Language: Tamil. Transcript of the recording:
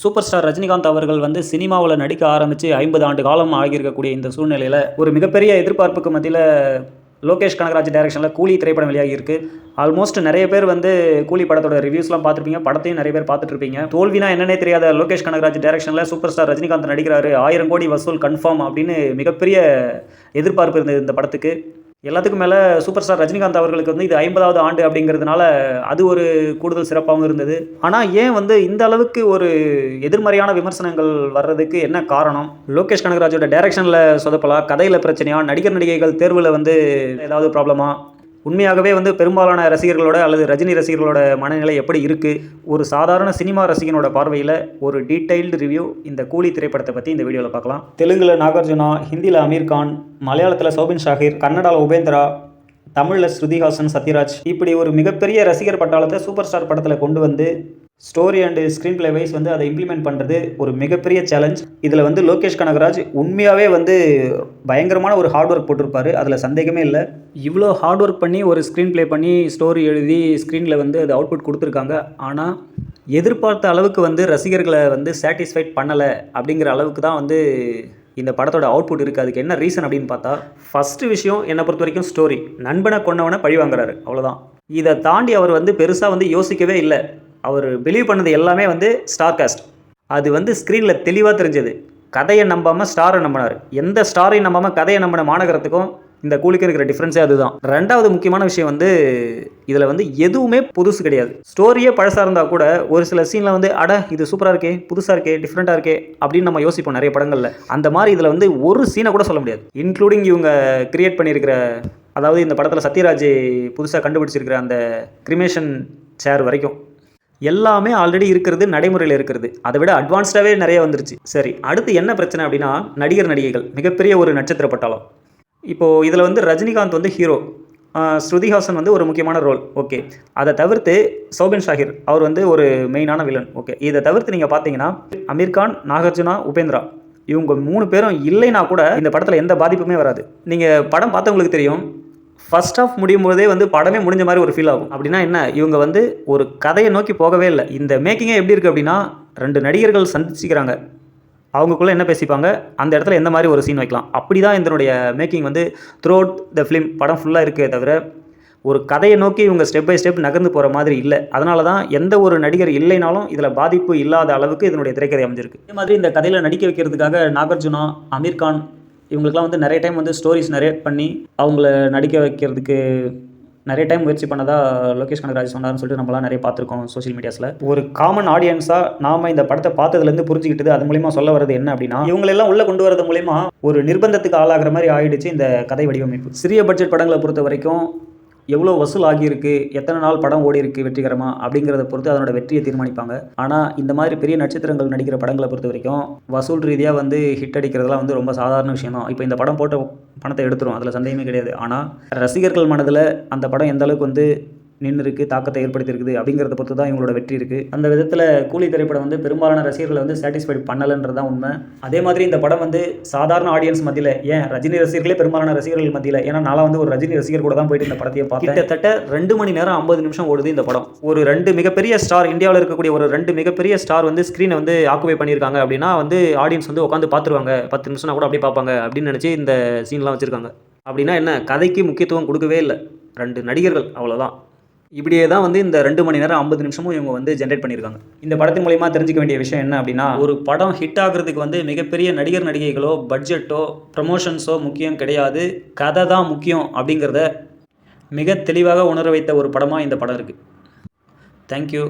சூப்பர் ஸ்டார் ரஜினிகாந்த் அவர்கள் வந்து சினிமாவில் நடிக்க ஆரம்பித்து ஐம்பது ஆண்டு காலம் ஆகியிருக்கக்கூடிய இந்த சூழ்நிலையில் ஒரு மிகப்பெரிய எதிர்பார்ப்புக்கு மத்தியில் லோகேஷ் கனகராஜ் டைரக்ஷனில் கூலி திரைப்படம் வெளியாகி இருக்குது ஆல்மோஸ்ட் நிறைய பேர் வந்து கூலி படத்தோட ரிவ்யூஸ்லாம் பார்த்துருப்பீங்க. படத்தையும் நிறைய பேர் பார்த்துட்டு இருப்பீங்க தோல்வினா என்னன்னே தெரியாத லோகேஷ் கனகராஜ் டைரக்ஷனில் சூப்பர் ஸ்டார் ரஜினிகாந்த் நடிக்கிறாரு. ஆயிரம் கோடி வசூல் கன்ஃபார்ம் அப்படின்னு மிகப்பெரிய எதிர்பார்ப்பு இருந்தது இந்த படத்துக்கு. எல்லாத்துக்கும் மேலே சூப்பர் ஸ்டார் ரஜினிகாந்த் அவர்களுக்கு வந்து இது ஐம்பதாவது ஆண்டு அப்படிங்கிறதுனால அது ஒரு கூடுதல் சிறப்பாகவும் இருந்தது. ஆனால் ஏன் வந்து இந்த அளவுக்கு ஒரு எதிர்மறையான விமர்சனங்கள் வர்றதுக்கு என்ன காரணம்? லோகேஷ் கனகராஜோட டைரக்ஷனில் சொதப்பலா? கதையில் பிரச்சனையா? நடிகர் நடிகைகள் தேர்வில் வந்து ஏதாவது ப்ராப்ளமா உண்மையாகவே வந்து பெரும்பாலான ரசிகர்களோட அல்லது ரஜினி ரசிகர்களோட மனநிலை எப்படி இருக்குது ஒரு சாதாரண சினிமா ரசிகனோட பார்வையில் ஒரு டீட்டெயில்டு ரிவ்யூ இந்த கூலி திரைப்படத்தை பற்றி இந்த வீடியோவில் பார்க்கலாம். தெலுங்கில் நாகார்ஜுனா ஹிந்தியில் அமீர் கான் மலையாளத்தில் சோபின் ஷாஹிர் கன்னடாவில் உபேந்திரா தமிழில் ஸ்ருதிஹாசன் சத்யராஜ். இப்படி ஒரு மிகப்பெரிய ரசிகர் பட்டாளத்தை சூப்பர் ஸ்டார் படத்தில் கொண்டு வந்து story and screen play wise வந்து அதை இம்ப்ளிமெண்ட் பண்ணுறது ஒரு மிகப்பெரிய சேலஞ்ச் இதில் வந்து லோகேஷ் கனகராஜ் உண்மையாகவே வந்து பயங்கரமான ஒரு ஹார்ட் ஒர்க் போட்டிருப்பாரு. அதில் சந்தேகமே இல்லை. இவ்வளோ ஹார்ட் ஒர்க் பண்ணி ஒரு ஸ்க்ரீன் ப்ளே பண்ணி ஸ்டோரி எழுதி ஸ்க்ரீனில் வந்து அது அவுட்புட் கொடுத்துருக்காங்க. ஆனால் எதிர்பார்த்த அளவுக்கு வந்து ரசிகர்களை வந்து சாட்டிஸ்ஃபைட் பண்ணலை அப்படிங்கிற அளவுக்கு தான் வந்து இந்த படத்தோட அவுட்புட் இருக்குது அதுக்கு என்ன ரீசன் அப்படின்னு பார்த்தா ஃபஸ்ட்டு விஷயம் என்னை பொறுத்த வரைக்கும் ஸ்டோரி நண்பனை கொண்டவனை பழி வாங்குறாரு. அவ்வளோதான் இதை தாண்டி அவர் வந்து பெருசாக வந்து யோசிக்கவே இல்லை. அவர் பிலீவ் பண்ணது எல்லாமே வந்து ஸ்டார் காஸ்ட் அது வந்து ஸ்க்ரீனில் தெளிவாக தெரிஞ்சது. கதையை நம்பாமல் ஸ்டாரை நம்பினார். எந்த ஸ்டாரையும் நம்பாமல் கதையை நம்பின மாநகரத்துக்கும் இந்த கூலிக்கு இருக்கிற டிஃப்ரென்ஸே அதுதான். ரெண்டாவது முக்கியமான விஷயம் வந்து இதில் வந்து எதுவுமே புதுசு கிடையாது. ஸ்டோரியே பழசாக இருந்தால் கூட ஒரு சில சீனில் வந்து அட இது சூப்பராக இருக்கே புதுசாக இருக்கே டிஃப்ரெண்ட்டாக இருக்கே அப்படின்னு நம்ம யோசிப்போம் நிறைய படங்களில். அந்த மாதிரி இதில் வந்து ஒரு சீனை கூட சொல்ல முடியாது. இன்க்ளூடிங் இவங்க கிரியேட் பண்ணியிருக்கிற அதாவது இந்த படத்தில் சத்யராஜ் புதுசாக கண்டுபிடிச்சிருக்கிற அந்த கிரிமேஷன் சேர் வரைக்கும். எல்லாமே ஆல்ரெடி இருக்கிறது நடைமுறையில் இருக்கிறது. அதை விட அட்வான்ஸ்டாகவே நிறைய வந்துருச்சு. சரி அடுத்து என்ன பிரச்சனை அப்படின்னா நடிகர் நடிகைகள். மிகப்பெரிய ஒரு நட்சத்திர பட்டாளம். இப்போது இதில் வந்து ரஜினிகாந்த் வந்து ஹீரோ ஸ்ருதிஹாசன் வந்து ஒரு முக்கியமான ரோல் ஓகே. அதை தவிர்த்து சௌபின் ஷாஹிர் அவர் வந்து ஒரு மெயினான வில்லன் ஓகே. இதை தவிர்த்து நீங்கள் பார்த்தீங்கன்னா அமீர்கான் நாகார்ஜுனா உபேந்திரா. இவங்க மூணு பேரும் இல்லைனா கூட இந்த படத்தில் எந்த பாதிப்புமே வராது. நீங்கள் படம் பார்த்தவங்களுக்கு தெரியும் ஃபர்ஸ்ட் ஆஃப் முடியும் போதே வந்து படமே முடிஞ்ச மாதிரி ஒரு ஃபீல் ஆகும். அப்படின்னா என்ன? இவங்க வந்து ஒரு கதையை நோக்கி போகவே இல்லை. இந்த மேக்கிங்கே எப்படி இருக்குது அப்படின்னா ரெண்டு நடிகர்கள் சந்திச்சுக்கிறாங்க. அவங்களுக்குள்ளே என்ன பேசிப்பாங்க? அந்த இடத்துல எந்த மாதிரி ஒரு சீன் வைக்கலாம்? அப்படி தான் இதனுடைய மேக்கிங் வந்து த்ரூ அவுட் த ஃபிலிம் படம் ஃபுல்லாக இருக்கே தவிர ஒரு கதையை நோக்கி இவங்க ஸ்டெப் பை ஸ்டெப் நகர்ந்து போகிற மாதிரி இல்லை. அதனால தான் எந்த ஒரு நடிகர் இல்லைனாலும் இதில் பாதிப்பு இல்லாத அளவுக்கு இதனுடைய திரைக்கதை அமைஞ்சிருக்கு. இதே மாதிரி இந்த கதையில் நடிக்க வைக்கிறதுக்காக நாகார்ஜுனா அமீர் கான் இவங்களுக்குலாம் வந்து நிறைய டைம் வந்து ஸ்டோரிஸ் நிறைய பண்ணி அவங்கள நடிக்க வைக்கிறதுக்கு நிறைய டைம் முயற்சி பண்ணதா லோகேஷ் கனகராஜ் சொன்னார்னு சொல்லிட்டு நம்மளாம் நிறைய பார்த்துருக்கோம் சோஷியல் மீடியாஸில் ஒரு காமன் ஆடியன்ஸாக நாம இந்த படத்தை பார்த்ததுலேருந்து புரிஞ்சுக்கிட்டு அது மூலிமா சொல்ல வரது என்ன அப்படின்னா இவங்களெல்லாம் உள்ளே கொண்டு வரது மூலிமா ஒரு நிர்பந்தத்துக்கு ஆளாகிற மாதிரி ஆயிடுச்சு இந்த கதை வடிவமைப்பு. சிறிய பட்ஜெட் படங்களை பொறுத்த வரைக்கும் எவ்வளோ வசூல் ஆகியிருக்கு எத்தனை நாள் படம் ஓடி இருக்கு வெற்றிகரமா அப்படிங்கிறத பொறுத்து அதனோட வெற்றியை தீர்மானிப்பாங்க. ஆனால் இந்த மாதிரி பெரிய நட்சத்திரங்கள் நடிக்கிற படங்களை பொறுத்த வரைக்கும் வசூல் ரீதியாக வந்து ஹிட் அடிக்கிறதுலாம் வந்து ரொம்ப சாதாரண விஷயம் தான். இப்போ இந்த படம் போட்ட பணத்தை எடுத்துரும் அதில் சந்தேகமே கிடையாது. ஆனால் ரசிகர்கள் மனதில் அந்த படம் எந்த அளவுக்கு வந்து நின்று இருக்கு தாக்கத்தை ஏற்படுத்தியிருக்குது அப்படிங்கிறத பொறுத்து தான் இவங்களோட வெற்றி இருக்குது அந்த விதத்தில் கூலி திரைப்படம் வந்து பெரும்பாலான ரசிகர்களை வந்து சாட்டிஸ்ஃபைட் பண்ணலைன்றது தான் உண்மை. அதே மாதிரி இந்த படம் வந்து சாதாரண ஆடியன்ஸ் மத்தியில் ஏன் ரஜினி ரசிகர்களே பெரும்பாலான ரசிகர்கள் மத்தியில்? ஏன்னா நான் வந்து ஒரு ரஜினி ரசிகர் கூட தான் போயிட்டு இந்த படத்தையே பார்த்தேன். கிட்டத்தட்ட ரெண்டு மணி நேரம் ஐம்பது நிமிஷம் ஓடுது இந்த படம். ஒரு ரெண்டு மிகப்பெரிய ஸ்டார் இந்தியாவில் இருக்கக்கூடிய ஒரு ரெண்டு மிகப்பெரிய ஸ்டார் வந்து ஸ்க்ரீனை வந்து ஆக்குபை பண்ணியிருக்காங்க அப்படின்னா வந்து ஆடியன்ஸ் வந்து உட்காந்து பார்த்துருவாங்க. பத்து நிமிஷம்னா கூட அப்படியே பார்ப்பாங்க அப்படின்னு நினச்சி இந்த சீன்லாம் வச்சுருக்காங்க. அப்படின்னா என்ன? கதைக்கு முக்கியத்துவம் கொடுக்கவே இல்லை. ரெண்டு நடிகர்கள் அவ்வளோதான் இப்படியே தான் வந்து இந்த ரெண்டு மணி நேரம் ஐம்பது நிமிஷமும் இவங்க வந்து ஜென்ரேட் பண்ணியிருக்காங்க. இந்த படத்தின் மூலயமா தெரிஞ்சுக்க வேண்டிய விஷயம் என்ன அப்படின்னா ஒரு படம் ஹிட் ஆகுறதுக்கு வந்து மிகப்பெரிய நடிகர் நடிகைகளோ பட்ஜெட்டோ ப்ரமோஷன்ஸோ முக்கியம் கிடையாது. கதை தான் முக்கியம் அப்படிங்கிறத மிக தெளிவாக உணர வைத்த ஒரு படமாக இந்த படம் இருக்குது தேங்க்யூ